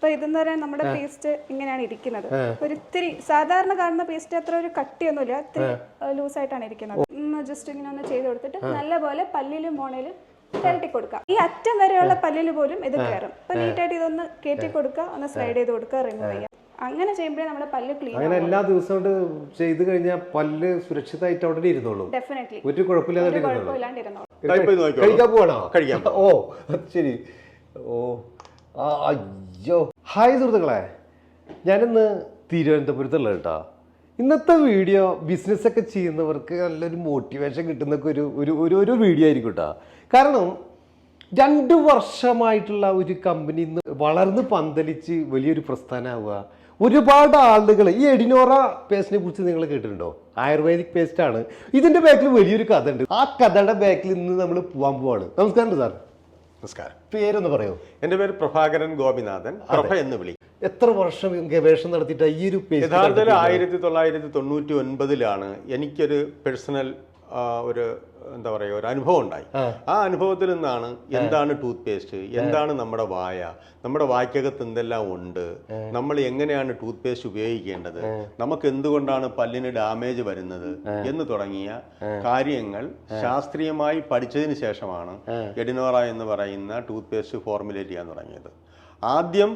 അപ്പൊ ഇതെന്ന് പറയാൻ നമ്മുടെ പേസ്റ്റ് ഇങ്ങനെയാണ് ഇരിക്കുന്നത്. ഒരിത്തിരി സാധാരണ കാണുന്ന പേസ്റ്റ് അത്ര ഒരു കട്ടിയൊന്നുമില്ല. ഇത്തിരി ലൂസ് ആയിട്ടാണ് ഇരിക്കുന്നത്. ഒന്ന് ജസ്റ്റ് ഇങ്ങനെ ഒന്ന് ചെയ്ത് കൊടുത്തിട്ട് നല്ലപോലെ പല്ലിലും മോണയിലും കയറ്റി കൊടുക്കാം. ഈ അറ്റം വരെയുള്ള പല്ലിൽ പോലും ഇത് കയറും അപ്പൊ നീറ്റായിട്ട് ഇതൊന്ന് കയറ്റി കൊടുക്കുക. ഒന്ന് സ്ലൈഡ് ചെയ്ത് കൊടുക്കുക. റിമൂവ് ചെയ്യുക. അങ്ങനെ ചെയ്യുമ്പോഴേ നമ്മുടെ പല്ല് ക്ലീൻ അങ്ങനെ എല്ലാ ദിവസവും കൊണ്ട് ചെയ്ത് കഴിഞ്ഞാൽ പല്ല് സുരക്ഷിതമായിട്ട് അവിടെ ഇരുന്നോളൂ. ഡെഫിനറ്റ്ലി ഒരു കുഴപ്പമില്ലാതെ കഴിക്കാൻ പോവാണോ? കഴിക്കാൻ ഓ ശരി. ഓ ആ അയ്യോ. ഹായ് സുഹൃത്തുക്കളെ ഞാനിന്ന് തിരുവനന്തപുരത്തുള്ള കേട്ടോ. ഇന്നത്തെ വീഡിയോ ബിസിനസ്സൊക്കെ ചെയ്യുന്നവർക്ക് നല്ലൊരു മോട്ടിവേഷൻ കിട്ടുന്നൊക്കെ ഒരു ഒരു ഒരു ഒരു വീഡിയോ ആയിരിക്കും കേട്ടോ. കാരണം രണ്ട് വർഷമായിട്ടുള്ള ഒരു കമ്പനി ഇന്ന് വളർന്ന് പന്തലിച്ച് വലിയൊരു പ്രസ്ഥാനമാവുക ഒരുപാട് ആളുകൾ ഈ എഡിനോറ പേസ്റ്റിനെ കുറിച്ച് നിങ്ങൾ കേട്ടിട്ടുണ്ടോ? ആയുർവേദിക് പേസ്റ്റ് ആണ്. ഇതിന്റെ ബാക്കിൽ വലിയൊരു കഥ ഉണ്ട്. ആ കഥയുടെ ബാക്കിൽ ഇന്ന് നമ്മൾ പോകാൻ പോവാണ്. നമസ്കാരം സാർ. നമസ്കാരം. പേരൊന്ന് പറയൂ. എന്റെ പേര് പ്രഭാകരൻ ഗോപിനാഥൻ പ്രഭ എന്ന് വിളി. എത്ര വർഷം ഗവേഷണം നടത്തിയിട്ട് ഈ ഒരു യഥാർത്ഥത്തിൽ ആയിരത്തി തൊള്ളായിരത്തി തൊണ്ണൂറ്റി ഒൻപതിലാണ് എനിക്കൊരു പേഴ്സണൽ ഒരു എന്താ പറയുക ഒരു അനുഭവം ഉണ്ടായി. ആ. അനുഭവത്തിൽ നിന്നാണ് എന്താണ് ടൂത്ത് പേസ്റ്റ് എന്താണ് നമ്മുടെ വായ? നമ്മുടെ വായ്ക്കകത്ത് എന്തെല്ലാം ഉണ്ട്? നമ്മൾ എങ്ങനെയാണ് ടൂത്ത് പേസ്റ്റ് ഉപയോഗിക്കേണ്ടത് നമുക്ക് എന്തുകൊണ്ടാണ് പല്ലിന് ഡാമേജ് വരുന്നത്? എന്ന് തുടങ്ങിയ കാര്യങ്ങൾ ശാസ്ത്രീയമായി പഠിച്ചതിന് ശേഷമാണ് എഡിനോറ എന്ന് പറയുന്ന ടൂത്ത് പേസ്റ്റ് ഫോർമുലേറ്റ് ചെയ്യാൻ തുടങ്ങിയത്. ആദ്യം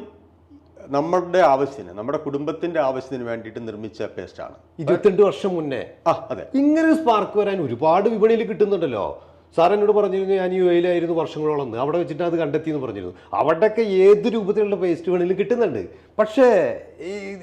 നമ്മളുടെ ആവശ്യത്തിന് നമ്മുടെ കുടുംബത്തിന്റെ ആവശ്യത്തിന് വേണ്ടിയിട്ട് നിർമ്മിച്ച പേസ്റ്റാണ് ഇരുപത്തിരണ്ട് വർഷം മുന്നേ ആ അതെ. ഇങ്ങനെ ഒരു സ്പാർക്ക് വരാൻ ഒരുപാട് വിപണിയിൽ കിട്ടുന്നുണ്ടല്ലോ. സാർ എന്നോട് പറഞ്ഞിരുന്നു ഞാൻ യു എയിലായിരുന്നു വർഷങ്ങളോളം അവിടെ വെച്ചിട്ട് അത് കണ്ടെത്തി എന്ന് പറഞ്ഞിരുന്നു. അവിടെയൊക്കെ ഏത് രൂപത്തിലുള്ള പേസ്റ്റ് വേണമെങ്കിലും കിട്ടുന്നുണ്ട്. പക്ഷേ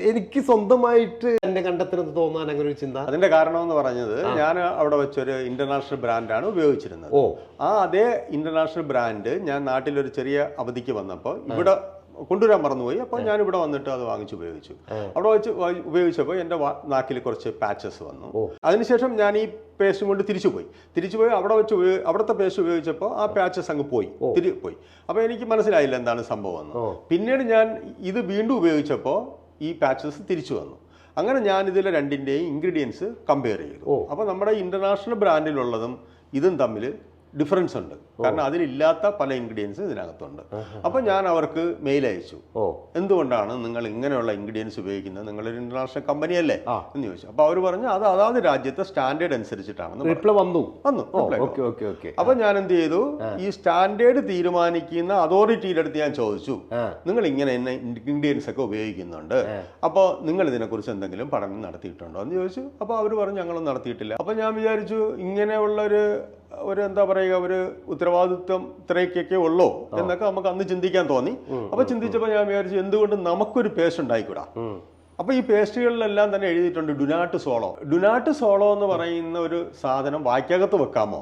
എനിക്ക് സ്വന്തമായിട്ട് എന്നെ കണ്ടെത്തണമെന്ന് തോന്നാൻ അങ്ങനെ ഒരു ചിന്ത. അതിന്റെ കാരണം എന്ന് പറഞ്ഞത് ഞാൻ അവിടെ വെച്ചൊരു ഇന്റർനാഷണൽ ബ്രാൻഡാണ് ഉപയോഗിച്ചിരുന്നത്. ഓ. ആ അതേ ഇന്റർനാഷണൽ ബ്രാൻഡ് ഞാൻ നാട്ടിലൊരു ചെറിയ അവധിക്ക് വന്നപ്പോൾ ഇവിടെ കൊണ്ടുവരാൻ മറന്നുപോയി. അപ്പോൾ ഞാൻ ഇവിടെ വന്നിട്ട് അത് വാങ്ങിച്ച് ഉപയോഗിച്ചു. അവിടെ വെച്ച് ഉപയോഗിച്ചപ്പോൾ എന്റെ നാക്കിൽ കുറച്ച് പാച്ചസ് വന്നു. അതിനുശേഷം ഞാൻ ഈ പേസ്റ്റ് കൊണ്ട് തിരിച്ചു പോയി തിരിച്ചു പോയി അവിടെ വെച്ച് ഉപയോഗി- അവിടുത്തെ പേസ്റ്റ് ഉപയോഗിച്ചപ്പോൾ ആ പാച്ചസ് അങ്ങ് പോയി. തിരി പോയി. അപ്പോൾ എനിക്ക് മനസ്സിലായില്ല എന്താണ് സംഭവം എന്ന്. പിന്നീട് ഞാൻ ഇത് വീണ്ടും ഉപയോഗിച്ചപ്പോൾ ഈ പാച്ചസ് തിരിച്ചു വന്നു. അങ്ങനെ ഞാൻ ഇതിലെ രണ്ടിന്റെയും ഇൻഗ്രീഡിയൻസ് കമ്പയർ ചെയ്തു. അപ്പോൾ നമ്മുടെ ഇന്റർനാഷണൽ ബ്രാൻഡിലുള്ളതും ഇതും തമ്മിൽ ഡിഫറൻസ് ഉണ്ട്. കാരണം അതിലില്ലാത്ത പല ഇൻഗ്രീഡിയൻസ് ഇതിനകത്തുണ്ട്. അപ്പോൾ ഞാൻ അവർക്ക് മെയിൽ അയച്ചു. ഓ. എന്തുകൊണ്ടാണ് നിങ്ങൾ ഇങ്ങനെയുള്ള ഇൻഗ്രീഡിയൻസ് ഉപയോഗിക്കുന്നത്? നിങ്ങളൊരു ഇന്റർനാഷണൽ കമ്പനി അല്ലേ? എന്ന് ചോദിച്ചു. അപ്പോൾ അവർ പറഞ്ഞു അത് അതാത് രാജ്യത്തെ സ്റ്റാൻഡേർഡ് അനുസരിച്ചിട്ടാണെന്ന് പറഞ്ഞു. റിപ്ലൈ വന്നു. വന്നു. reply വന്നു. ഓക്കെ ഓക്കെ ഓക്കെ അപ്പൊ ഞാൻ എന്ത് ചെയ്തു? ഈ സ്റ്റാൻഡേർഡ് തീരുമാനിക്കുന്ന അതോറിറ്റിയുടെ അടുത്ത് ഞാൻ ചോദിച്ചു. നിങ്ങൾ ഇങ്ങനെ ഇൻഗ്രീഡിയൻസ് ഒക്കെ ഉപയോഗിക്കുന്നുണ്ട്. അപ്പോൾ നിങ്ങൾ ഇതിനെക്കുറിച്ച് എന്തെങ്കിലും പഠനം നടത്തിയിട്ടുണ്ടോ? എന്ന് ചോദിച്ചു. അപ്പോൾ അവർ പറഞ്ഞു ഞങ്ങളൊന്നും നടത്തിയിട്ടില്ല. അപ്പോൾ ഞാൻ വിചാരിച്ചു ഇങ്ങനെയുള്ള ഒരു എന്താ പറയുക ഒരു ഉത്തരവാദിത്വം ഇത്രയൊക്കെ ഉള്ളോ എന്നൊക്കെ നമുക്ക് അന്ന് ചിന്തിക്കാൻ തോന്നി. അപ്പൊ ചിന്തിച്ചപ്പോൾ ഞാൻ വിചാരിച്ചു എന്തുകൊണ്ട് നമുക്കൊരു പേസ്റ്റ് ഉണ്ടായിക്കൂടാ? അപ്പൊ ഈ പേസ്റ്റുകളിലെല്ലാം തന്നെ എഴുതിയിട്ടുണ്ട് ഡുനാട്ട് സോളോ. ഡുനാട്ട് സോളോ എന്ന് പറയുന്ന ഒരു സാധനം വായ്ക്കകത്ത് വെക്കാമോ?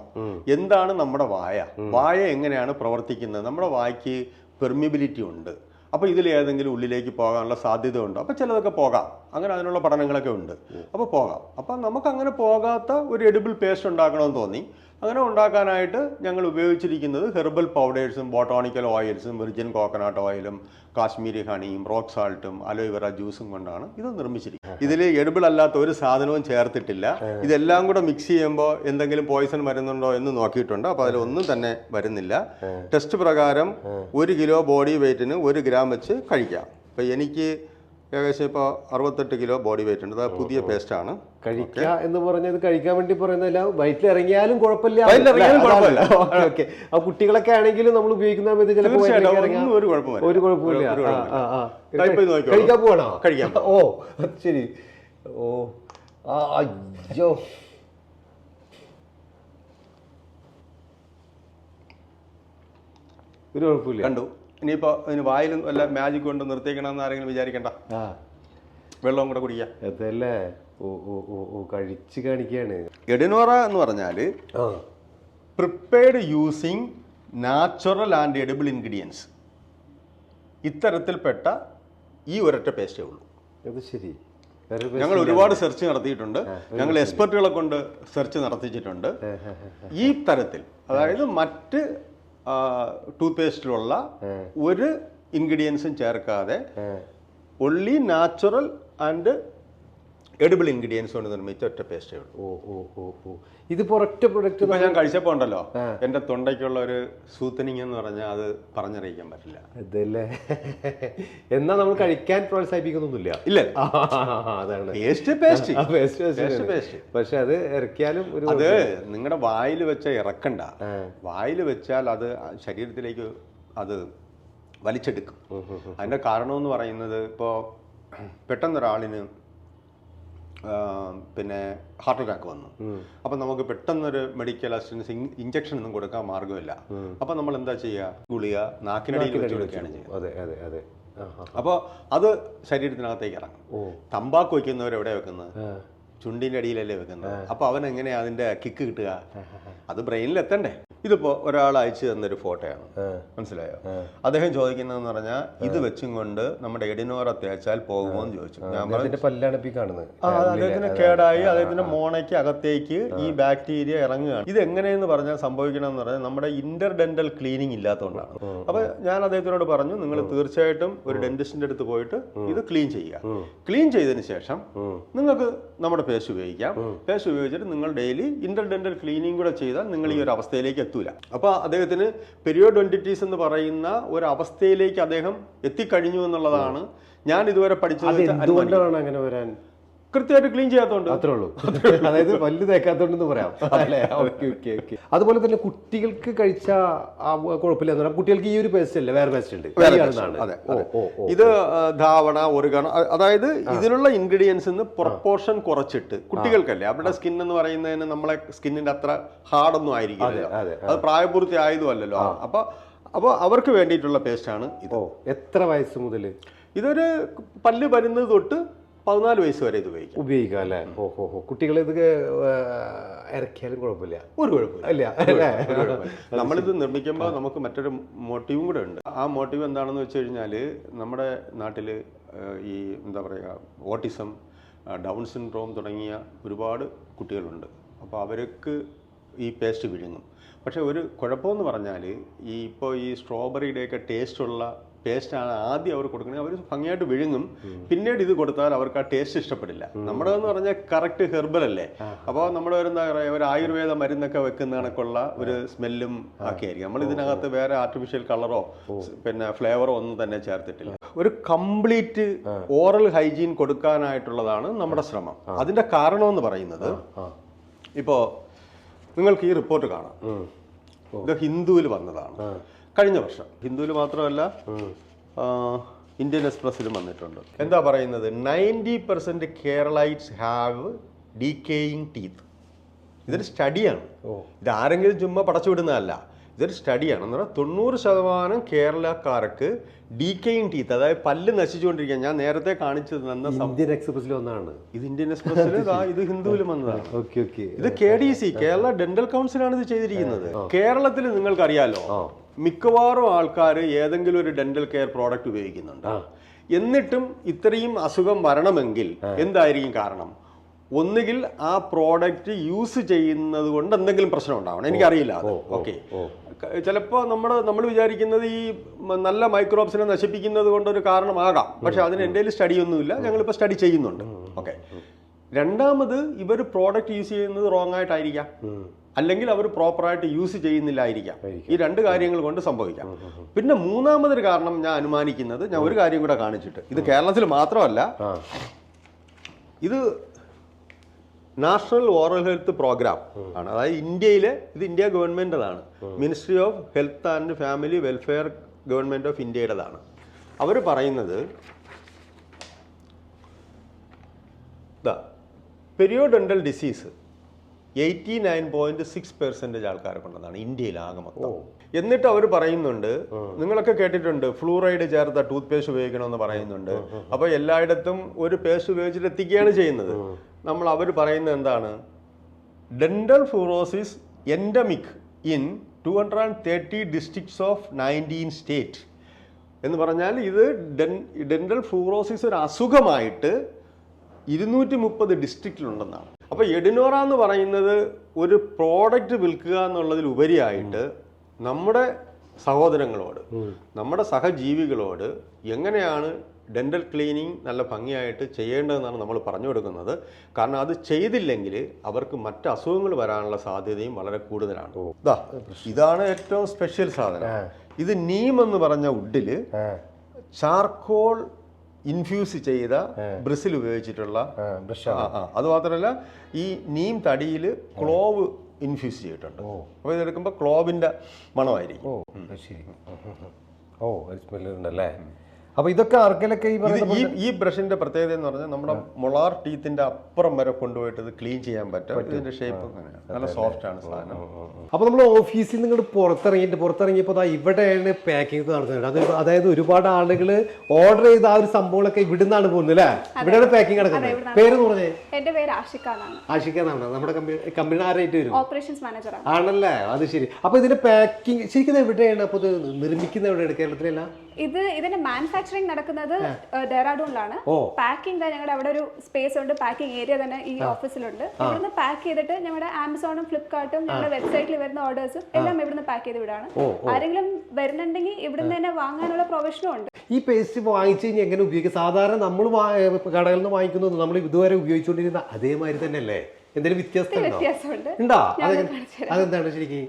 എന്താണ് നമ്മുടെ വായ? വായ എങ്ങനെയാണ് പ്രവർത്തിക്കുന്നത്? നമ്മുടെ വായ്ക്ക് പെർമിബിലിറ്റി ഉണ്ട്. അപ്പോൾ ഇതിൽ ഏതെങ്കിലും ഉള്ളിലേക്ക് പോകാനുള്ള സാധ്യത ഉണ്ടോ അപ്പോൾ ചിലതൊക്കെ പോകാം. അങ്ങനെ അതിനുള്ള പഠനങ്ങളൊക്കെ ഉണ്ട്. അപ്പോൾ പോകാം. അപ്പോൾ നമുക്ക് അങ്ങനെ പോകാത്ത ഒരു എഡിബിൾ പേസ്റ്റ് ഉണ്ടാക്കണമെന്ന് തോന്നി. അങ്ങനെ ഉണ്ടാക്കാനായിട്ട് ഞങ്ങൾ ഉപയോഗിച്ചിരിക്കുന്നത് ഹെർബൽ പൗഡേഴ്സും ബോട്ടോണിക്കൽ ഓയിൽസും വിർജിൻ കോക്കനട്ട് ഓയിലും കാശ്മീരി ഹണിയും റോക്ക് സാൾട്ടും അലോവേറ ജ്യൂസും കൊണ്ടാണ് ഇത് നിർമ്മിച്ചിരിക്കുന്നത്. ഇതിൽ എഡിബിൾ അല്ലാത്ത ഒരു സാധനവും ചേർത്തിട്ടില്ല. ഇതെല്ലാം കൂടെ മിക്സ് ചെയ്യുമ്പോൾ എന്തെങ്കിലും പോയിസൺ വരുന്നുണ്ടോ എന്ന് നോക്കിയിട്ടുണ്ട്. അപ്പോൾ അതിലൊന്നും തന്നെ വരുന്നില്ല. ടെസ്റ്റ് പ്രകാരം ഒരു കിലോ ബോഡി വെയ്റ്റിന് ഒരു ഗ്രാം വെച്ച് കഴിക്കാം. അപ്പോൾ എനിക്ക് ഏകദേശം ഇപ്പോൾ അറുപത്തെട്ട് കിലോ ബോഡി വെയിറ്റ് ഉണ്ട്. അത് പുതിയ പേസ്റ്റാണ്. കഴിക്കുക എന്ന് പറഞ്ഞത് കഴിക്കാൻ വേണ്ടി പറയുന്നതല്ല വയറ്റിൽ ഇറങ്ങിയാലും കുഴപ്പമില്ല. വയറ്റിലിറങ്ങിയാലും കുഴപ്പമില്ല. ഓക്കെ. ആ കുട്ടികളൊക്കെ ആണെങ്കിലും നമ്മൾ ഉപയോഗിക്കുന്ന സമയത്ത് ചിലപ്പോൾ ഒരു കുഴപ്പം ഒരു കുഴപ്പമില്ല. ഒരു കുഴപ്പമില്ല. കഴിക്കാൻ പോകണോ കഴിക്കാം. ഓ ശരി. ഓ ആ അയ്യോ. ഒരു കുഴപ്പമില്ല. കണ്ടു. ഇനിയിപ്പോൾ ഇതിന് വായിലും വല്ല മാജിക് കൊണ്ട് നിർത്തിക്കണമെന്ന് ആരെങ്കിലും വിചാരിക്കണ്ട. ആ. വെള്ളവും കൂടെ കുടിക്കുക അതല്ലേ ഓ ഓ ഓ ഓ കഴിച്ച് കാണിക്കാണ്. എഡിനോറ എന്ന് പറഞ്ഞാൽ ആ. Prepared using natural and edible ingredients ഇത്തരത്തിൽപ്പെട്ട ഈ ഒരൊറ്റ പേസ്റ്റേ ഉള്ളൂ. അത് ശരി. വേറെ ഒരു ഞങ്ങൾ ഒരുപാട് സെർച്ച് നടത്തിയിട്ടുണ്ട്. ഞങ്ങൾ എക്സ്പെർട്ടുകളെ കൊണ്ട് സെർച്ച് നടത്തിച്ചിട്ടുണ്ട്. ഈ തരത്തിൽ അതായത് മറ്റ് ടൂത്ത് പേസ്റ്റിലുള്ള ഒരു ഇൻഗ്രീഡിയൻസും ചേർക്കാതെ only natural and edible ingredients കൊണ്ട് നിർമ്മിച്ച ഒറ്റ പേസ്റ്റേ ഉള്ളൂ. ഓ ഓ ഓ ഓ. ഇതിപ്പോൾ ഒറ്റ പ്രൊഡക്റ്റ് ഇപ്പോൾ ഞാൻ കഴിച്ചപ്പോൾ ഉണ്ടല്ലോ എന്റെ തൊണ്ടയ്ക്കുള്ള ഒരു സൂത്തനിങ് എന്ന് പറഞ്ഞാൽ അത് പറഞ്ഞറിയിക്കാൻ പറ്റില്ല. അതല്ലേ? എന്നാൽ നമ്മൾ കഴിക്കാൻ പ്രോത്സാഹിപ്പിക്കുന്നൊന്നുമില്ല. ഇല്ല. അതാണ്. Paste paste paste paste. പക്ഷെ അത് ഇറക്കിയാലും ഒരു അത് നിങ്ങളുടെ വായിൽ വെച്ച ഇറക്കണ്ട. വായിൽ വെച്ചാൽ അത് ശരീരത്തിലേക്ക് അത് വലിച്ചെടുക്കും. അതിന്റെ കാരണമെന്ന് പറയുന്നത് ഇപ്പോൾ പെട്ടെന്നൊരാളിന് പിന്നെ ഹാർട്ട് അറ്റാക്ക് വന്നു. അപ്പം നമുക്ക് പെട്ടെന്നൊരു മെഡിക്കൽ അസിസ്റ്റൻസ് ഇഞ്ചക്ഷൻ ഒന്നും കൊടുക്കാൻ മാർഗമില്ല അപ്പം നമ്മൾ എന്താ ചെയ്യുക ഗുളിക നാക്കിനടിയിൽ വെച്ച് കൊടുക്കുകയാണ് ചെയ്യുക അതെ അതെ അതെ. അപ്പോൾ അത് ശരീരത്തിനകത്തേക്ക് ഇറങ്ങും. തമ്പാക്ക് വയ്ക്കുന്നവർ എവിടെ വെക്കുന്നത്. ചുണ്ടിന്റെ അടിയിലല്ലേ വെക്കുന്നത്? അപ്പൊ അവൻ എങ്ങനെയാ അതിന്റെ കിക്ക് കിട്ടുക? അത് ബ്രെയിനിൽ എത്തണ്ടേ ഇതിപ്പോ ഒരാൾ അയച്ചു തന്നൊരു ഫോട്ടോയാണ്. മനസ്സിലായോ? അദ്ദേഹം ചോദിക്കുന്നതെന്ന് പറഞ്ഞാൽ ഇത് വെച്ചും കൊണ്ട് നമ്മുടെ എഡിനോർ തേച്ചാൽ പോകുമോ എന്ന് ചോദിച്ചു. ഞാൻ പറഞ്ഞു കാണുന്നത്. അദ്ദേഹത്തിന് കേടായി. അദ്ദേഹത്തിന്റെ മോണയ്ക്ക് അകത്തേക്ക് ഈ ബാക്ടീരിയ ഇറങ്ങുകയാണ്. ഇത് എങ്ങനെയെന്ന് പറഞ്ഞാൽ സംഭവിക്കണമെന്ന് പറഞ്ഞാൽ നമ്മുടെ ഇന്റർ ഡെന്റൽ ക്ലീനിങ് ഇല്ലാത്തതുകൊണ്ടാണ്. അപ്പൊ ഞാൻ അദ്ദേഹത്തിനോട് പറഞ്ഞു നിങ്ങൾ തീർച്ചയായിട്ടും ഒരു ഡെന്റിസ്റ്റിന്റെ അടുത്ത് പോയിട്ട് ഇത് ക്ലീൻ ചെയ്യുക. ക്ലീൻ ചെയ്തതിന് ശേഷം നിങ്ങൾക്ക് നമ്മുടെ പേസ്റ്റ് ഉപയോഗിക്കാം. പേസ്റ്റ് ഉപയോഗിച്ചിട്ട് നിങ്ങൾ ഡെയിലി ഇന്റർ ഡെന്റൽ ക്ലീനിങ് കൂടെ ചെയ്താൽ നിങ്ങൾ ഈ ഒരു അവസ്ഥയിലേക്ക് എത്തൂല. അപ്പൊ അദ്ദേഹത്തിന് പെരിയോഡോണ്ടിറ്റീസ് എന്ന് പറയുന്ന ഒരു അവസ്ഥയിലേക്ക് അദ്ദേഹം എത്തിക്കഴിഞ്ഞു എന്നുള്ളതാണ് ഞാൻ ഇതുവരെ പഠിച്ചത് എന്തുകൊണ്ടാണ് അങ്ങനെ വരാൻ? കൃത്യമായിട്ട് ക്ലീൻ ചെയ്യാത്തതുകൊണ്ട് അത്രേ ഉള്ളൂ. അതായത് പല്ല് തേക്കാത്തോണ്ടെന്ന് പറയാം. അല്ലേ? Okay okay okay. അതുപോലെ തന്നെ കുട്ടികൾക്ക് കഴിച്ച കുഴപ്പമില്ല എന്ന് പറഞ്ഞാൽ കുട്ടികൾക്ക് ഈ ഒരു പേസ്റ്റ് അല്ലേ? വേറെ പേസ്റ്റ് ഉണ്ട്. ഇത് ധാവണ ഒരുകണ അ- അതായത് ഇതിനുള്ള ഇൻഗ്രീഡിയൻസ് പ്രൊപ്പോർഷൻ കുറച്ചിട്ട് കുട്ടികൾക്കല്ലേ? അവരുടെ സ്കിൻ എന്ന് പറയുന്നതിന് നമ്മളെ സ്കിന്നിന്റെ അത്ര ഹാർഡൊന്നും ആയിരിക്കില്ല അതെ, അത് പ്രായപൂർത്തി ആയതുമല്ലല്ലോ. അപ്പൊ അപ്പോൾ അവർക്ക് വേണ്ടിയിട്ടുള്ള പേസ്റ്റ് ആണ് ഇത്. എത്ര വയസ്സ് മുതൽ ഇതൊരു പല്ല് വരുന്നത് തൊട്ട് പതിനാല് വയസ്സ് വരെ ഇത് ഉപയോഗിക്കാം. ഉപയോഗിക്കാം അല്ലേ? ഓ ഹോ ഹോ. കുട്ടികൾ ഇത് ഇറക്കിയാലും കുഴപ്പമില്ല. ഒരു കുഴപ്പമില്ല. നമ്മളിത് നിർമ്മിക്കുമ്പോൾ നമുക്ക് മറ്റൊരു മോട്ടീവും കൂടെ ഉണ്ട്. ആ മോട്ടീവ് എന്താണെന്ന് വെച്ച് കഴിഞ്ഞാൽ നമ്മുടെ നാട്ടിൽ ഈ എന്താ പറയുക ഓട്ടിസം ഡൗൺ സിൻഡ്രോം തുടങ്ങിയ ഒരുപാട് കുട്ടികളുണ്ട്. അപ്പോൾ അവർക്ക് ഈ പേസ്റ്റ് വിഴുങ്ങും. പക്ഷേ ഒരു കുഴപ്പമെന്ന് പറഞ്ഞാൽ ഈ ഇപ്പോൾ ഈ സ്ട്രോബെറിയുടെയൊക്കെ ടേസ്റ്റുള്ള പേസ്റ്റാണ് ആദ്യം അവർ കൊടുക്കുന്നത് അവർ ഭംഗിയായിട്ട് വിഴുങ്ങും. പിന്നീട് ഇത് കൊടുത്താൽ അവർക്ക് ആ ടേസ്റ്റ് ഇഷ്ടപ്പെടില്ല. നമ്മുടെ എന്ന് പറഞ്ഞാൽ കറക്റ്റ് ഹെർബൽ അല്ലേ? അപ്പോൾ നമ്മുടെ ഒരു എന്താ പറയുക ഒരു ആയുർവേദ മരുന്നൊക്കെ വെക്കുന്ന കണക്കുള്ള ഒരു സ്മെല്ലും ഒക്കെ ആയിരിക്കും. നമ്മൾ ഇതിനകത്ത് വേറെ ആർട്ടിഫിഷ്യൽ കളറോ പിന്നെ ഫ്ലേവറോ ഒന്നും തന്നെ ചേർത്തിട്ടില്ല. ഒരു കംപ്ലീറ്റ് ഓറൽ ഹൈജീൻ കൊടുക്കാനായിട്ടുള്ളതാണ് നമ്മുടെ ശ്രമം. അതിന്റെ കാരണം എന്ന് പറയുന്നത് ഇപ്പോ നിങ്ങൾക്ക് ഈ റിപ്പോർട്ട് കാണാം. ഇത് ഹിന്ദുവിൽ വന്നതാണ്. കഴിഞ്ഞ വർഷം. ഹിന്ദുവിൽ മാത്രമല്ല ഇന്ത്യൻ എക്സ്പ്രസ്സിലും വന്നിട്ടുണ്ട്. എന്താ പറയുന്നത്? Ninety percent Keralites have decaying teeth. ഇതൊരു സ്റ്റഡിയാണ്. ഇത് ആരെങ്കിലും ചുമ്മാ പടച്ചു വിടുന്നതല്ല. ഇതൊരു സ്റ്റഡിയാണ്. എന്ന് പറഞ്ഞാൽ തൊണ്ണൂറ് ശതമാനം കേരളക്കാർക്ക് ഡീക്കേയിങ് ടീത്ത് അതായത് പല്ല് നശിച്ചുകൊണ്ടിരിക്കുക ഞാൻ നേരത്തെ കാണിച്ചു തന്ന ഇന്ത്യൻ എക്സ്പ്രസിൽ ഒന്നാണ് ഇത് ഇന്ത്യൻ എക്സ്പ്രസ്സിൽ ഇത് ഹിന്ദുവിലും വന്നതാണ്. Okay okay. ഇത് K D C Kerala dental കൗൺസിലാണ് ഇത് ചെയ്തിരിക്കുന്നത്. കേരളത്തിൽ നിങ്ങൾക്കറിയാലോ മിക്കവാറും ആൾക്കാർ ഏതെങ്കിലും ഒരു ഡെന്റൽ കെയർ പ്രോഡക്റ്റ് ഉപയോഗിക്കുന്നുണ്ട് എന്നിട്ടും ഇത്രയും അസുഖം വരണമെങ്കിൽ എന്തായിരിക്കും കാരണം? ഒന്നുകിൽ ആ പ്രോഡക്റ്റ് യൂസ് ചെയ്യുന്നത് കൊണ്ട് എന്തെങ്കിലും പ്രശ്നം ഉണ്ടാവണം. എനിക്കറിയില്ല അത്. ഓക്കെ ചിലപ്പോൾ നമ്മൾ നമ്മൾ വിചാരിക്കുന്നത് ഈ നല്ല മൈക്രോബ്സിനെ നശിപ്പിക്കുന്നത് കൊണ്ടൊരു കാരണമാകാം. പക്ഷെ അതിന് എന്റെ സ്റ്റഡി ഒന്നുമില്ല. ഞങ്ങളിപ്പോൾ സ്റ്റഡി ചെയ്യുന്നുണ്ട്. ഓക്കെ രണ്ടാമത് ഇവർ പ്രോഡക്റ്റ് യൂസ് ചെയ്യുന്നത് റോങ് ആയിട്ടായിരിക്കാം. അല്ലെങ്കിൽ അവർ പ്രോപ്പറായിട്ട് യൂസ് ചെയ്യുന്നില്ലായിരിക്കാം. ഈ രണ്ട് കാര്യങ്ങൾ കൊണ്ട് സംഭവിക്കാം. പിന്നെ മൂന്നാമതൊരു കാരണം ഞാൻ അനുമാനിക്കുന്നത് ഞാൻ ഒരു കാര്യം കൂടെ കാണിച്ചിട്ട്. ഇത് കേരളത്തിൽ മാത്രമല്ല ഇത് നാഷണൽ ഓറൽ ഹെൽത്ത് പ്രോഗ്രാം ആണ്. അതായത് ഇന്ത്യയിലെ ഇത് India ഗവൺമെന്റതാണ് ministry of health and family welfare government of ഇന്ത്യയുടേതാണ്. അവർ പറയുന്നത് ദാ periodontal disease eighty nine point six percentage ആൾക്കാരെ കൊണ്ടതാണ് ഇന്ത്യയിൽ ആകെ മൊത്തം. എന്നിട്ട് അവർ പറയുന്നുണ്ട് നിങ്ങളൊക്കെ കേട്ടിട്ടുണ്ട് ഫ്ലൂറൈഡ് ചേർത്ത ടൂത്ത് പേസ്റ്റ് ഉപയോഗിക്കണമെന്ന് പറയുന്നുണ്ട്. അപ്പോൾ എല്ലായിടത്തും ഒരു പേസ്റ്റ് ഉപയോഗിച്ചിട്ട് എത്തിക്കുകയാണ് ചെയ്യുന്നത്. നമ്മൾ അവർ പറയുന്നത് എന്താണ്? Dental fluorosis endemic in two hundred and thirty districts of nineteen state എന്ന് പറഞ്ഞാൽ ഇത് ഡെൻ ഡെന്റൽ ഫ്ലൂറോസിസ് ഒരു അസുഖമായിട്ട് ഇരുന്നൂറ്റി മുപ്പത് ഡിസ്ട്രിക്റ്റിലുണ്ടെന്നാണ് അപ്പോൾ എഡിനോറ എന്ന് പറയുന്നത് ഒരു പ്രോഡക്റ്റ് വിൽക്കുക എന്നുള്ളതിൽ ഉപരിയായിട്ട് നമ്മുടെ സഹോദരങ്ങളോട് നമ്മുടെ സഹജീവികളോട് എങ്ങനെയാണ് ഡെന്റൽ ക്ലീനിങ് നല്ല ഭംഗിയായിട്ട് ചെയ്യേണ്ടതെന്നാണ് നമ്മൾ പറഞ്ഞു കൊടുക്കുന്നത്. കാരണം അത് ചെയ്തില്ലെങ്കിൽ അവർക്ക് മറ്റ് അസുഖങ്ങൾ വരാനുള്ള സാധ്യതയും വളരെ കൂടുതലാണ്. ഇതാണ് ഏറ്റവും സ്പെഷ്യൽ സാധനം. ഇത് നീം എന്ന് പറഞ്ഞ വുഡിൽ ആ, ചാർക്കോൾ ഇൻഫ്യൂസ് ചെയ്ത ബ്രിസിൽ ഉപയോഗിച്ചിട്ടുള്ള. അത് മാത്രമല്ല ഈ നീം തടിയിൽ ക്ലോവ് ഇൻഫ്യൂസ് ചെയ്തിട്ടുണ്ട്. അപ്പോൾ ഇതെടുക്കുമ്പോൾ ക്ലോവിന്റെ മണമായിരിക്കും. ഓ ശരി. ഓ ഒരു സ്മെല്ല് ഉണ്ടല്ലേ അപ്പൊ ഇതൊക്കെ അർക്കലൊക്കെ ഈ പറയുന്ന ഈ ഈ ബ്രഷിന്റെ പ്രത്യേകത എന്ന് പറഞ്ഞാൽ നമ്മുടെ മൊളാർ ടീത്തിന്റെ അപ്പുറം വരെ കൊണ്ടുപോയിട്ട് ഇത് ക്ലീൻ ചെയ്യാൻ പറ്റും. ഇതിന്റെ ഷേപ്പ് അങ്ങനെയാണ്. നല്ല സോഫ്റ്റ് ആണ് സാധനം. അപ്പൊ നമ്മൾ ഓഫീസിൽ നിങ്ങൾ പുറത്തിറങ്ങിയിട്ട് പുറത്തിറങ്ങിയപ്പോൾ ദാ ഇവിടെയാണ് പാക്കിംഗ് നടക്കുന്നത് അത് അതായത് ഒരുപാട് ആളുകൾ ഓർഡർ ചെയ്ത ആ ഒരു സംഭവങ്ങളൊക്കെ ഇവിടുന്നാണ് പോകുന്നത് അല്ലേ? ഇവിടെയാണ് പാക്കിംഗ് നടക്കുന്നത്. പേര് പറഞ്ഞേ? എന്റെ പേര് ആഷിക എന്നാണ്. നമ്മുടെ കമ്പനി ആരായിട്ട് വരും? ഓപ്പറേഷൻസ് ആണല്ലേ? അത് ശരി. അപ്പൊ ഇതിന്റെ പാക്കിംഗ് ശരിക്കും എവിടെയാണ്? അപ്പൊ ഇത് നിർമ്മിക്കുന്ന എവിടെയാണ്? കേരളത്തിലല്ല? ഇത് ഇതിന്റെ മാനുഫാക്ചറിങ് നടക്കുന്നത് ഡെറാഡൂണിലാണ്. പാക്കിംഗ് ഞങ്ങളുടെ അവിടെ ഒരു സ്പേസ് ഉണ്ട്. പാക്കിംഗ് ഏരിയ തന്നെ ഈ ഓഫീസിലുണ്ട് ഇവിടുന്ന് പാക്ക് ചെയ്തിട്ട് ഞങ്ങളുടെ ആമസോണും ഫ്ലിപ്കാർട്ടും ഞങ്ങളുടെ വെബ്സൈറ്റിൽ വരുന്ന ഓർഡേഴ്സും എല്ലാം ഇവിടുന്ന് പാക്ക് ചെയ്ത് വിടാണ്. ആരെങ്കിലും വരുന്നുണ്ടെങ്കിൽ ഇവിടുന്ന് തന്നെ വാങ്ങാനുള്ള പ്രൊവിഷനും ഉണ്ട്. ഈ പേസ്റ്റ് വാങ്ങിച്ചു കഴിഞ്ഞാൽ എങ്ങനെ ഉപയോഗിക്കും? സാധാരണ നമ്മൾ കടകളിൽ നിന്ന് വാങ്ങിക്കുന്നത് നമ്മൾ ഇതുവരെ ഉപയോഗിച്ചുകൊണ്ടിരുന്ന അതേമാതിരി തന്നെയല്ലേ? എന്തെങ്കിലും വ്യത്യാസം ഉണ്ടോ? അതെന്താണ് ശരിക്കും?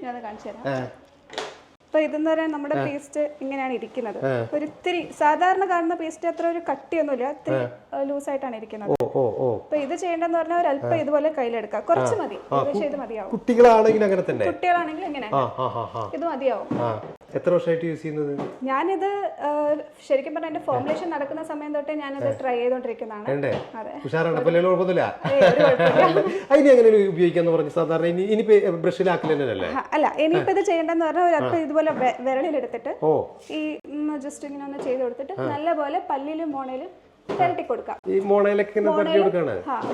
തരാം ഇതെന്ന് പറയാൻ നമ്മുടെ പേസ്റ്റ് ഇങ്ങനെയാണ് ഇരിക്കുന്നത്. ഒരു ഇത്തിരി സാധാരണ കാണുന്ന പേസ്റ്റ് അത്ര ഒരു കട്ടിയൊന്നുമില്ല ഇത്തിരി ലൂസ് ആയിട്ടാണ് ഇരിക്കുന്നത്. അപ്പൊ ഇത് ചെയ്യേണ്ടതെന്ന് പറഞ്ഞാൽ ഒരു അല്പം ഇതുപോലെ കയ്യിലെടുക്കാം കുറച്ച് മതി. ഇത് മതിയാവും. കുട്ടികളാണെങ്കിൽ അങ്ങനെ തന്നെ. കുട്ടികളാണെങ്കിൽ ഇങ്ങനെ. ഇത് മതിയാവും. എത്ര വർഷമായിട്ട് യൂസ് ചെയ്യുന്നത്? ഞാനിത് ശരിക്കും പറഞ്ഞാൽ എന്റെ ഫോർമുലേഷൻ നടക്കുന്ന സമയം തൊട്ടേ ഞാനിത് ട്രൈ ചെയ്തോണ്ടിരിക്കുന്നതാണ്. ഉഷാറാണ് അപ്പൊ എല്ലാം കുഴപ്പമൊന്നുമില്ല. അതിന് എങ്ങനെ ഉപയോഗിക്കാന്ന് പറഞ്ഞു സാധാരണ ഇനി ഇനി ആ, അല്ല ഇനിയിപ്പോ ഇത് ചെയ്യേണ്ടെന്ന് പറഞ്ഞാൽ ഒരു അല്പം ഇതുപോലെ വിരളിലെടുത്തിട്ട് ഈ ജസ്റ്റ് ഇങ്ങനെ ഒന്ന് ചെയ്ത് കൊടുത്തിട്ട് നല്ലപോലെ പല്ലിലും മോണയിലും പുരട്ടി കൊടുക്കാം.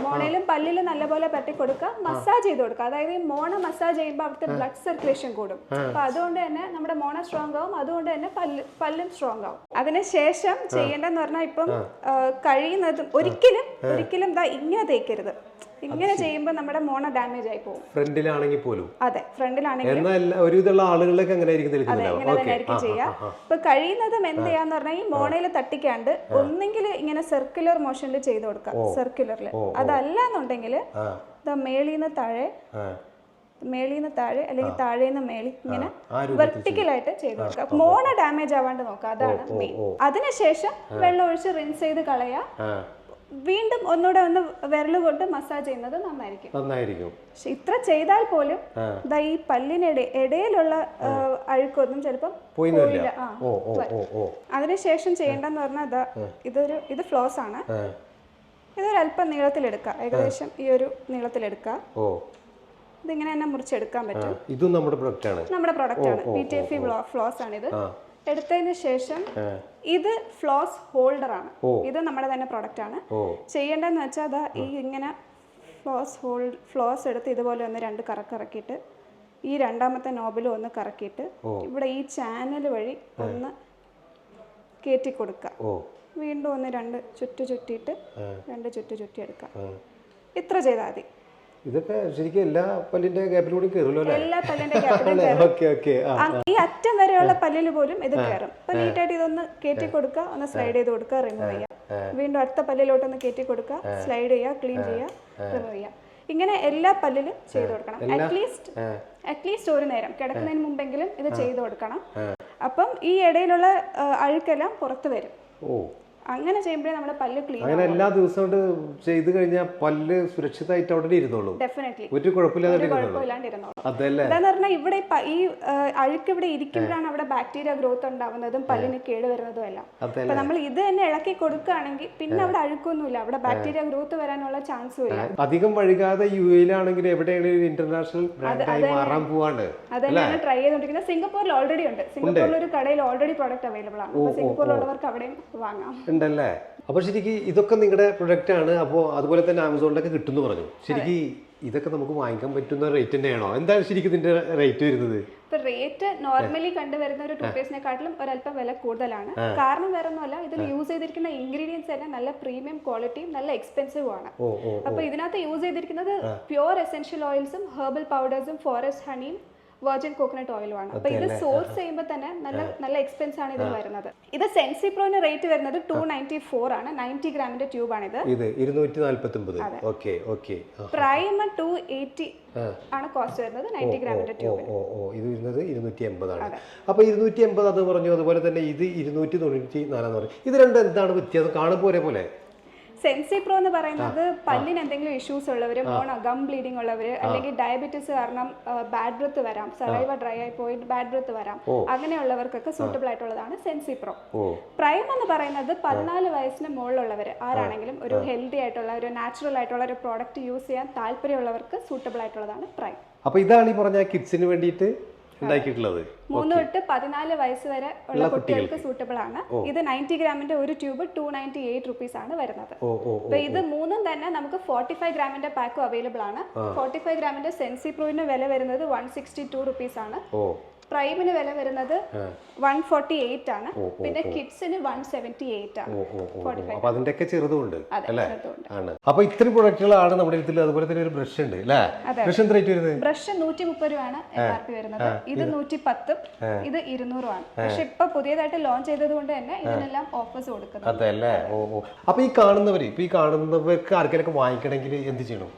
മോണയിലും പല്ലിലും നല്ലപോലെ പെരട്ടി കൊടുക്കുക മസാജ് ചെയ്ത് കൊടുക്കുക അതായത് ഈ മോണ മസാജ് ചെയ്യുമ്പോൾ അവിടുത്തെ ബ്ലഡ് സർക്കുലേഷൻ കൂടും. അപ്പൊ അതുകൊണ്ട് തന്നെ നമ്മുടെ മോണ സ്ട്രോങ് ആവും. അതുകൊണ്ട് തന്നെ പല്ല് പല്ലും സ്ട്രോങ് ആവും. അതിനുശേഷം ചെയ്യേണ്ടതെന്ന് പറഞ്ഞാൽ ഇപ്പം കഴിയുന്നതും ഒരിക്കലും ഒരിക്കലും ഇങ്ങനെ തേക്കരുത്. ഇങ്ങനെ ചെയ്യുമ്പോൾ നമ്മുടെ മോണ ഡാമേജ് ആയി പോകും. ഫ്രണ്ടിലാണെങ്കിൽ പോലും? അതെ ഫ്രണ്ടിലാണെങ്കിൽ ഒരുവിധമുള്ള ആളുകളിലേക്ക് അങ്ങനെ ആയിരിക്കും ചെയ്യുക ഇപ്പൊ കഴിയുന്നതും എന്ത് ചെയ്യാന്ന് പറഞ്ഞാൽ ഈ മോണയിൽ തട്ടിക്കാണ്ട് ഒന്നെങ്കിൽ ഇങ്ങനെ സർക്കുലർ മോഷനിൽ ചെയ്ത് കൊടുക്കാം. സർക്കുലറിൽ അതല്ല എന്നുണ്ടെങ്കിൽ മേളിന്ന് താഴെ മേളിന്ന് താഴെ അല്ലെങ്കിൽ താഴേന്ന് മേളി ഇങ്ങനെ വെർട്ടിക്കലായിട്ട് ചെയ്ത് കൊടുക്കുക മോണ ഡാമേജ് ആവാണ്ട് നോക്കുക അതാണ് മെയിൻ അതിനുശേഷം വെള്ളം ഒഴിച്ച് റിൻസ് ചെയ്ത് കളയുക വീണ്ടും ഒന്നുകൂടെ ഒന്ന് വിരൽ കൊണ്ട് മസാജ് ചെയ്യുന്നത് നന്നായിരിക്കും. നന്നായിരിക്കും. പക്ഷെ ഇത്ര ചെയ്താൽ പോലും ദാ ഈ പല്ലിനിടെ ഇടയിലുള്ള അഴുക്കൊന്നും ചിലപ്പം പോയില്ല. അതിനുശേഷം ചെയ്യേണ്ടെന്ന് പറഞ്ഞാൽ ഇതാ ഇതൊരു ഇത് ഫ്ലോസ് ആണ്. ഇതൊരു അല്പം നീളത്തിലെടുക്കുക. ഏകദേശം ഈ ഒരു നീളത്തിലെടുക്കുക. ഇതിങ്ങനെ തന്നെ മുറിച്ചെടുക്കാൻ പറ്റും. ഇതും നമ്മുടെ പ്രൊഡക്റ്റ് ആണ്. നമ്മുടെ പ്രൊഡക്റ്റ് ആണ്. പി ടി എഫ് ഫ്ലോസ് ആണ് ഇത് എടുത്തതിന് ശേഷം ഇത് ഫ്ലോസ് ഹോൾഡർ ആണ്. ഇത് നമ്മുടെ തന്നെ പ്രൊഡക്റ്റ് ആണ്. ചെയ്യേണ്ടതെന്ന് വെച്ചാൽ അതാ ഈ ഇങ്ങനെ ഫ്ലോസ് ഹോൾഡ് ഫ്ലോസ് എടുത്ത് ഇതുപോലെ ഒന്ന് രണ്ട് കറക്കിറക്കിയിട്ട് ഈ രണ്ടാമത്തെ നോബിലും ഒന്ന് കറക്കിയിട്ട് ഇവിടെ ഈ ചാനൽ വഴി ഒന്ന് കയറ്റി കൊടുക്കുക. വീണ്ടും ഒന്ന് രണ്ട് ചുറ്റു ചുറ്റിയിട്ട് രണ്ട് ചുറ്റു ചുറ്റി എടുക്കുക ഇത്ര ചെയ്താൽ മതി. ഇതൊക്കെ ശരിക്കും എല്ലാ പല്ലിന്റെ ഗ്യാപ്പിലൂടെ കയറുമല്ലോ എല്ലാ പല്ലിന്റെ ഗ്യാപ്പിലും ഈ അറ്റം വരെയുള്ള പല്ലിൽ പോലും ഇത് കയറും അപ്പൊ നീറ്റായിട്ട് ഇതൊന്ന് കയറ്റി കൊടുക്കുക. ഒന്ന് സ്ലൈഡ് ചെയ്ത് കൊടുക്കുക. റിമൂവ് ചെയ്യുക വീണ്ടും അടുത്ത പല്ലിലോട്ട് ഒന്ന് കയറ്റി കൊടുക്കുക സ്ലൈഡ് ചെയ്യുക ക്ലീൻ ചെയ്യുക റിമൂവ് ചെയ്യുക. ഇങ്ങനെ എല്ലാ പല്ലിലും ചെയ്തു കൊടുക്കണം. അറ്റ്ലീസ്റ്റ് അറ്റ്ലീസ്റ്റ് ഒരു നേരം. കിടക്കുന്നതിന് മുമ്പെങ്കിലും ഇത് ചെയ്തു കൊടുക്കണം. അപ്പം ഈ ഇടയിലുള്ള അഴുക്കെല്ലാം പുറത്തു വരും. ഓ. അങ്ങനെ ചെയ്യുമ്പോഴേ നമ്മുടെ പല്ല് ക്ലീൻ അങ്ങനെ എല്ലാ ദിവസവും ചെയ്ത് കഴിഞ്ഞാൽ പല്ല് സുരക്ഷിതമായിട്ട് അവിടെ ഇരുന്നോളൂ. ഡെഫിനറ്റ്ലി ഒരു കുഴപ്പമില്ലാണ്ടിരുന്നോളൂ എന്താന്ന് പറഞ്ഞാൽ ഇവിടെ ഈ അഴുക്ക് ഇവിടെ ഇരിക്കുമ്പോഴാണ് അവിടെ ബാക്ടീരിയ ഗ്രോത്ത് ഉണ്ടാവുന്നതും പല്ലിന് കേടുവരുന്നതും എല്ലാം. അതല്ലേ? അപ്പൊ നമ്മൾ ഇത് തന്നെ ഇളക്കി കൊടുക്കുകയാണെങ്കിൽ പിന്നെ അവിടെ അഴുക്കൊന്നുമില്ല. അവിടെ ബാക്ടീരിയ ഗ്രോത്ത് വരാനുള്ള ചാൻസും ഇല്ല. അധികം വഴുകാതെ യു എയിലാണെങ്കിൽ എവിടെയാണെങ്കിലും ഇന്റർനാഷണൽ ബ്രാൻഡായി മാറാൻ പോവാണ്. അതെല്ലാം ട്രൈ ചെയ്തുകൊണ്ടിരിക്കുന്നത് സിംഗപ്പൂരിൽ ഓൾറെഡി ഉണ്ട്. സിംഗപ്പൂരിൽ ഒരു കടയിൽ ഓൾറെഡി പ്രോഡക്റ്റ് അവൈലബിൾ ആണ്. സിംഗപ്പൂരിലുള്ളവർക്ക് അവിടെയും വാങ്ങാം. ഉണ്ടല്ലേ? അപ്പൊ ശരിക്കും ഇതൊക്കെ നിങ്ങളുടെ പ്രൊഡക്റ്റ് ആണ്. അപ്പോൾ അതുപോലെ തന്നെ ആമസോണിലൊക്കെ കിട്ടുമെന്ന് പറഞ്ഞു. ശരിക്കും ഇതൊക്കെ നമുക്ക് വാങ്ങിക്കാൻ പറ്റുന്ന റേറ്റ് തന്നെയാണോ? എന്താണ് ശരിക്കും ഇതിന്റെ റേറ്റ് വരുന്നത്? ഇപ്പൊ റേറ്റ് നോർമലി കണ്ടുവരുന്ന ഒരു ടൂത്ത്പേസ്റ്റിനെക്കാട്ടിലും ഒരല്പം വില കൂടുതലാണ്. കാരണം വേറെ ഒന്നുമല്ല ഇതിൽ യൂസ് ചെയ്തിരിക്കുന്ന ഇൻഗ്രീഡിയൻസ് തന്നെ നല്ല പ്രീമിയം ക്വാളിറ്റിയും നല്ല എക്സ്പെൻസീവ് ആണ്. അപ്പൊ ഇതിനകത്ത് യൂസ് ചെയ്തിരിക്കുന്നത് പ്യുവർ എസെൻഷ്യൽ ഓയിൽസും ഹെർബൽ പൗഡേഴ്സും ഫോറസ്റ്റ് ഹണിയും വെർജിൻ കോക്കനട്ട് ഓയിലും ആണ് അപ്പൊ ഇത് സോഴ്സ് ചെയ്യുമ്പോൾ തന്നെ നല്ല നല്ല എക്സ്പെൻസ് ആണ് ഇതിൽ വരുന്നത്. ഇത് സെൻസി പ്രോന് റേറ്റ് വരുന്നത് ടു നയന്റി ഫോർ ആണ്. നയന്റി ഗ്രാമിന്റെ ട്യൂബ് ആണ് ഇത്. ഇത് ഇരുന്നൂറ്റി നാല്പത്തി ഒമ്പത് okay. Okay prime two eighty ആണ് കോസ്റ്റ് വരുന്നത് നയന്റി ഗ്രാമിന്റെ ട്യൂബ് ഓ ഓ ഇത് വരുന്നത് ഇരുന്നൂറ്റി എൺപതാണ് അപ്പൊ ഇരുന്നൂറ്റി എൺപത് അത് പറഞ്ഞു അതുപോലെ തന്നെ ഇത് ഇരുന്നൂറ്റി തൊണ്ണൂറ്റി നാലാന്ന് പറയും ഇത് രണ്ടും എന്താണ് വ്യത്യാസം? കാണുമ്പോൾ ഒരേപോലെ. സെൻസി പ്രോ എന്ന് പറയുന്നത് പല്ലിന് എന്തെങ്കിലും ഇഷ്യൂസ് ഉള്ളവർ മോണോ ഗം ബ്ലീഡിംഗ് ഉള്ളവർ അല്ലെങ്കിൽ ഡയബറ്റീസ് കാരണം ബാഡ് ബ്രത്ത് വരാം സലൈവ ഡ്രൈ ആയി പോയി ബാഡ് ബ്രത്ത് വരാം അങ്ങനെയുള്ളവർക്കൊക്കെ സൂട്ടബിൾ ആയിട്ടുള്ളതാണ് സെൻസി പ്രോ പ്രൈം എന്ന് പറയുന്നത് പതിനാല് വയസ്സിന് മുകളിലുള്ളവർ ആരാണെങ്കിലും ഒരു ഹെൽത്തി ആയിട്ടുള്ള ഒരു നാച്ചുറൽ ആയിട്ടുള്ള ഒരു പ്രോഡക്റ്റ് യൂസ് ചെയ്യാൻ താല്പര്യമുള്ളവർക്ക് സൂട്ടബിൾ ആയിട്ടുള്ളതാണ് പ്രൈം അപ്പൊ ഇതാണ് ഈ പറഞ്ഞ കിഡ്സിന് വേണ്ടിയിട്ട് ഉണ്ടാക്കിയിട്ടുള്ളത്. മൂന്ന് തൊട്ട് പതിനാല് വയസ്സ് വരെ ഉള്ള കുട്ടികൾക്ക് സൂട്ടബിൾ ആണ്. ഇത് നയന്റി ഗ്രാമിന്റെ ഒരു tube two ninety eight rupees ആണ് വരുന്നത്. അപ്പൊ ഇത് മൂന്നും തന്നെ നമുക്ക് ഫോർട്ടി ഫൈവ് ഗ്രാമിന്റെ പാക്കും അവൈലബിൾ ആണ്. ഫോർട്ടി ഫൈവ് ഗ്രാമിന്റെ സെൻസി പ്രൂവിന്റെ വില വരുന്നത് വൺ സിക്സ്റ്റി ടു റുപ്പീസ് ആണ് പ്രൈമിന് വില വരുന്നത് വൺ ഫോർട്ടി എയ്റ്റ് ആണ്. പിന്നെ കിഡ്സിന് വൺ സെവന്റി എയ്റ്റ് ആണ്. അപ്പൊ അതിന്റെയൊക്കെ ചെറുതുണ്ട് അല്ലേ? ആണ്. അപ്പൊ ഇത്രയും പ്രൊഡക്റ്റുകളാണ് നമ്മുടെ ഇതിൽ അതുപോലെ തന്നെ ഒരു ബ്രഷ് ഉണ്ട് അല്ലേ? ബ്രഷ് എന്ത് റേറ്റ് വരുന്നത്? ബ്രഷ് നൂറ്റി മുപ്പത് രൂപയാണ് എം ആർ പി വരുന്നത്. ഇത് നൂറ്റി പത്തും ഇത് ഇരുന്നൂറും ആണ് പക്ഷെ ഇപ്പൊ പുതിയതായിട്ട് ലോഞ്ച് ചെയ്തത് കൊണ്ട് തന്നെ ഇതിനെല്ലാം ഓഫേഴ്സ് കൊടുക്കുന്നത് അതെ അല്ലേ? ഓ ഓ. അപ്പൊ ഈ കാണുന്നവര് ഇപ്പൊ ഈ കാണുന്നവർക്ക് ആർക്കെങ്കിലും വാങ്ങിക്കണമെങ്കിൽ എന്ത് ചെയ്യണം?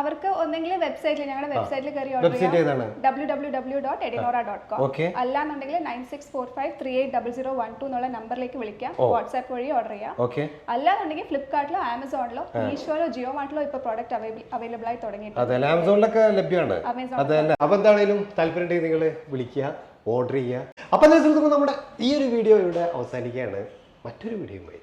അവർക്ക് ഒന്നെങ്കിൽ വെബ്സൈറ്റിൽ ഞങ്ങളുടെ വെബ്സൈറ്റിൽ കയറി ഓർഡർ ചെയ്യാം. W W W dot എഡിനോറ dot com അല്ലാന്നുണ്ടെങ്കിൽ nine six four five three eight double zero one two എന്നുള്ള നമ്പറിലേക്ക് വിളിക്കാം. വാട്സാപ്പ് വഴി ഓർഡർ ചെയ്യാം. ഓക്കെ അല്ലാന്നുണ്ടെങ്കിൽ ഫ്ലിപ്കാർട്ടിലോ ആമസോണിലോ മീഷോയിലോ ജിയോ മാർട്ടിലോ ഇപ്പൊ പ്രോഡക്റ്റ് അവൈലബിൾ ആയി തുടങ്ങിയിട്ടുണ്ട്. ആമസോണിലൊക്കെ ലഭ്യമാണ്. അപ്പൊ താല്പര്യം നിങ്ങൾ വിളിക്കുക ഓർഡർ ചെയ്യുക. അപ്പൊ നമ്മുടെ ഈ ഒരു വീഡിയോ ഇവിടെ അവസാനിക്കുകയാണ്. മറ്റൊരു വീഡിയോ പോയി